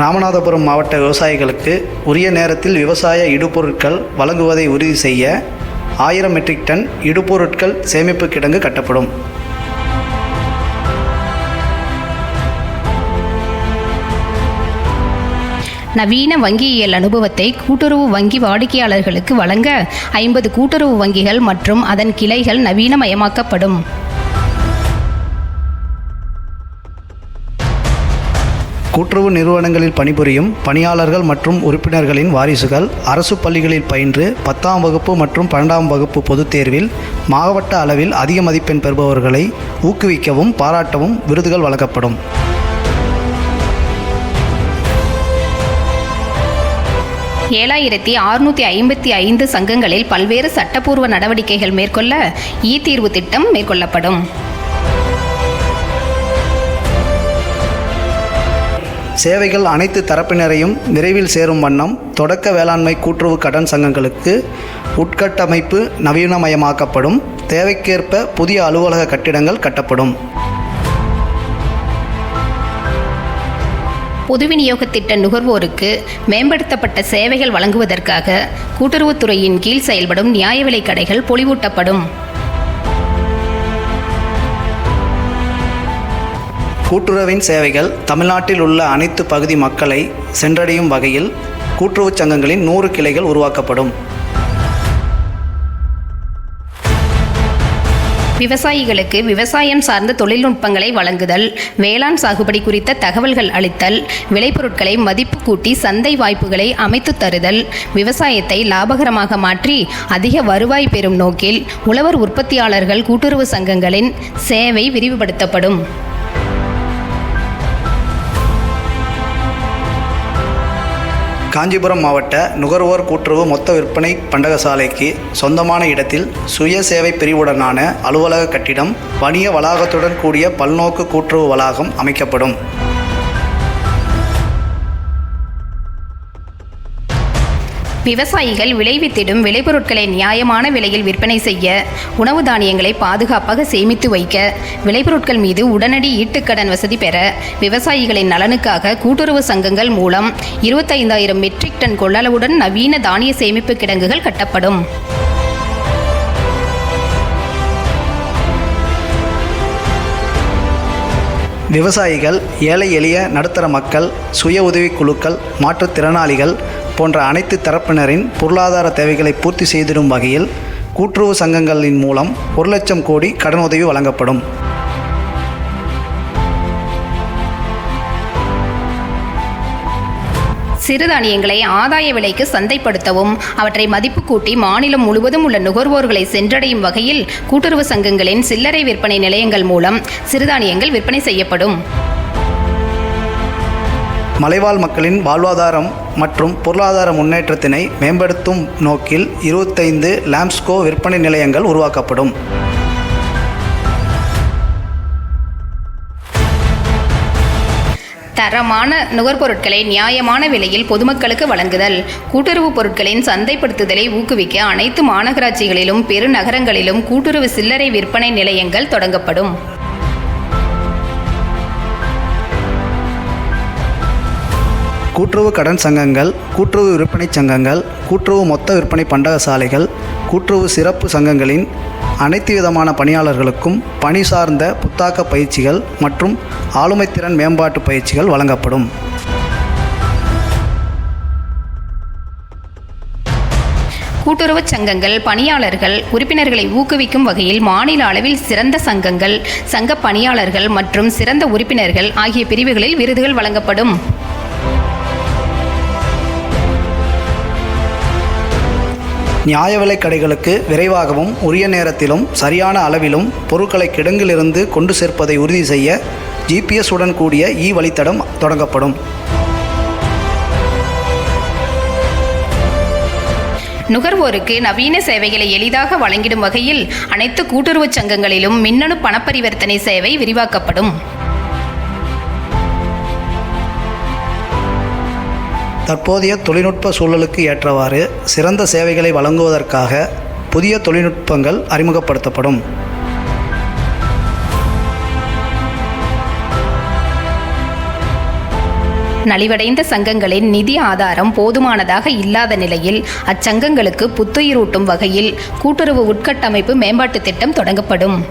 ராமநாதபுரம் மாவட்ட விவசாயிகளுக்கு உரிய நேரத்தில் விவசாய இடுபொருட்கள் வழங்குவதை உறுதி செய்ய ஆயிரம் மெட்ரிக் டன் இடுபொருட்கள் சேமிப்பு கிடங்கு கட்டப்படும். நவீன வங்கியியல் அனுபவத்தை கூட்டுறவு வங்கி வாடிக்கையாளர்களுக்கு வழங்க ஐம்பது கூட்டுறவு வங்கிகள் மற்றும் அதன் கிளைகள் நவீனமயமாக்கப்படும். கூட்டுறவு நிறுவனங்களில் பணிபுரியும் பணியாளர்கள் மற்றும் உறுப்பினர்களின் வாரிசுகள் அரசு பள்ளிகளில் பயின்று பத்தாம் வகுப்பு மற்றும் பன்னெண்டாம் வகுப்பு பொதுத் தேர்வில் மாவட்ட அளவில் அதிக மதிப்பெண் பெறுபவர்களை ஊக்குவிக்கவும் பாராட்டவும் விருதுகள் வழங்கப்படும். ஏழாயிரத்தி அறுநூற்றி ஐம்பத்தி ஐந்து சங்கங்களில் பல்வேறு சட்டப்பூர்வ நடவடிக்கைகள் மேற்கொள்ள இ தீர்வு திட்டம் மேற்கொள்ளப்படும். சேவைகள் அனைத்து தரப்பினரையும் விரைவில் சேரும் வண்ணம் தொடக்க வேளாண்மை கூட்டுறவு கடன் சங்கங்களுக்கு உட்கட்டமைப்பு நவீனமயமாக்கப்படும். தேவைக்கேற்ப புதிய அலுவலக கட்டிடங்கள் கட்டப்படும். பொது விநியோக திட்ட நுகர்வோருக்கு மேம்படுத்தப்பட்ட சேவைகள் வழங்குவதற்காக கூட்டுறவுத்துறையின் கீழ் செயல்படும் நியாய விலைக் கடைகள் பொலிவூட்டப்படும். கூட்டுறவின் சேவைகள் தமிழ்நாட்டில் உள்ள அனைத்து பகுதி மக்களை சென்றடையும் வகையில் கூட்டுறவுச் சங்கங்களின் நூறு கிளைகள் உருவாக்கப்படும். விவசாயிகளுக்கு விவசாயம் சார்ந்த தொழில்நுட்பங்களை வழங்குதல் வேளாண் சாகுபடி குறித்த தகவல்கள் அளித்தல் விளைபொருட்களை மதிப்பு கூட்டி சந்தை வாய்ப்புகளை அமைத்து தருதல் விவசாயத்தை லாபகரமாக மாற்றி அதிக வருவாய் பெறும் நோக்கில் உழவர் உற்பத்தியாளர்கள் கூட்டுறவு சங்கங்களின் சேவை விரிவுபடுத்தப்படும். காஞ்சிபுரம் மாவட்ட நுகர்வோர் கூட்டுறவு மொத்த விற்பனை பண்டகசாலைக்கு சொந்தமான இடத்தில் சுய சேவை பிரிவுடனான அலுவலக கட்டிடம் வணிக வளாகத்துடன் கூடிய பல்நோக்கு கூட்டுறவு வளாகம் அமைக்கப்படும். விவசாயிகள் விளைவித்திடும் விளைபொருட்களை நியாயமான விலையில் விற்பனை செய்ய உணவு தானியங்களை பாதுகாப்பாக சேமித்து வைக்க விளைபொருட்கள் மீது உடனடி ஈட்டுக்கடன் வசதி பெற விவசாயிகளின் நலனுக்காக கூட்டுறவு சங்கங்கள் மூலம் இருபத்தைந்தாயிரம் மெட்ரிக் டன் கொள்ளளவுடன் நவீன தானிய சேமிப்பு கிடங்குகள் கட்டப்படும். விவசாயிகள் ஏழை எளிய நடுத்தர மக்கள் சுய உதவிக் குழுக்கள் மாற்றுத்திறனாளிகள் போன்ற அனைத்து தரப்பினரின் பொருளாதார தேவைகளை பூர்த்தி செய்திடும் வகையில் கூட்டுறவு சங்கங்களின் மூலம் ஒரு லட்சம் கோடி கடனுதவி வழங்கப்படும். சிறுதானியங்களை ஆதாய விலைக்கு சந்தைப்படுத்தவும் அவற்றை மதிப்பு கூட்டி மாநிலம் முழுவதும் உள்ள நுகர்வோர்களை சென்றடையும் வகையில் கூட்டுறவு சங்கங்களின் சில்லறை விற்பனை நிலையங்கள் மூலம் சிறுதானியங்கள் விற்பனை செய்யப்படும். மலைவாழ் மக்களின் வாழ்வாதாரம் மற்றும் பொருளாதார முன்னேற்றத்தினை மேம்படுத்தும் நோக்கில் இருபத்தைந்து லாம்ஸ்கோ விற்பனை நிலையங்கள் உருவாக்கப்படும். தரமான நுகர்பொருட்களை நியாயமான விலையில் பொதுமக்களுக்கு வழங்குதல் கூட்டுறவு பொருட்களின் சந்தைப்படுத்துதலை ஊக்குவிக்க அனைத்து மாநகராட்சிகளிலும் பெருநகரங்களிலும் கூட்டுறவு சில்லறை விற்பனை நிலையங்கள் தொடங்கப்படும். கூட்டுறவு கடன் சங்கங்கள் கூட்டுறவு விற்பனை சங்கங்கள் கூட்டுறவு மொத்த விற்பனை பண்டகசாலைகள் கூட்டுறவு சிறப்பு சங்கங்களின் அனைத்து விதமான பணியாளர்களுக்கும் பணி சார்ந்த புத்தாக்க பயிற்சிகள் மற்றும் ஆளுமைத்திறன் மேம்பாட்டு பயிற்சிகள் வழங்கப்படும். கூட்டுறவுச் சங்கங்கள் பணியாளர்கள் உறுப்பினர்களை ஊக்குவிக்கும் வகையில் மாநில அளவில் சிறந்த சங்கங்கள் சங்க பணியாளர்கள் மற்றும் சிறந்த உறுப்பினர்கள் ஆகிய பிரிவுகளில் விருதுகள் வழங்கப்படும். நியாய விலைக் கடைகளுக்கு விரைவாகவும் உரிய நேரத்திலும் சரியான அளவிலும் பொருட்களை கிடங்கிலிருந்து கொண்டு சேர்ப்பதை உறுதி செய்ய ஜிபிஎஸ் உடன் கூடிய இ வழித்தடம் தொடங்கப்படும். நுகர்வோருக்கு நவீன சேவைகளை எளிதாக வழங்கிடும் வகையில் அனைத்து கூட்டுறவுச் சங்கங்களிலும் மின்னணு பணப்பரிவர்த்தனை சேவை விரிவாக்கப்படும். தற்போதைய தொழில்நுட்ப சூழலுக்கு ஏற்றவாறு சிறந்த சேவைகளை வழங்குவதற்காக புதிய தொழில்நுட்பங்கள் அறிமுகப்படுத்தப்படும். நலிவடைந்த சங்கங்களின் நிதி ஆதாரம் போதுமானதாக இல்லாத நிலையில் அச்சங்கங்களுக்கு புத்துயிரூட்டும் வகையில் கூட்டுறவு உட்கட்டமைப்பு மேம்பாட்டுத் திட்டம் தொடங்கப்படும்.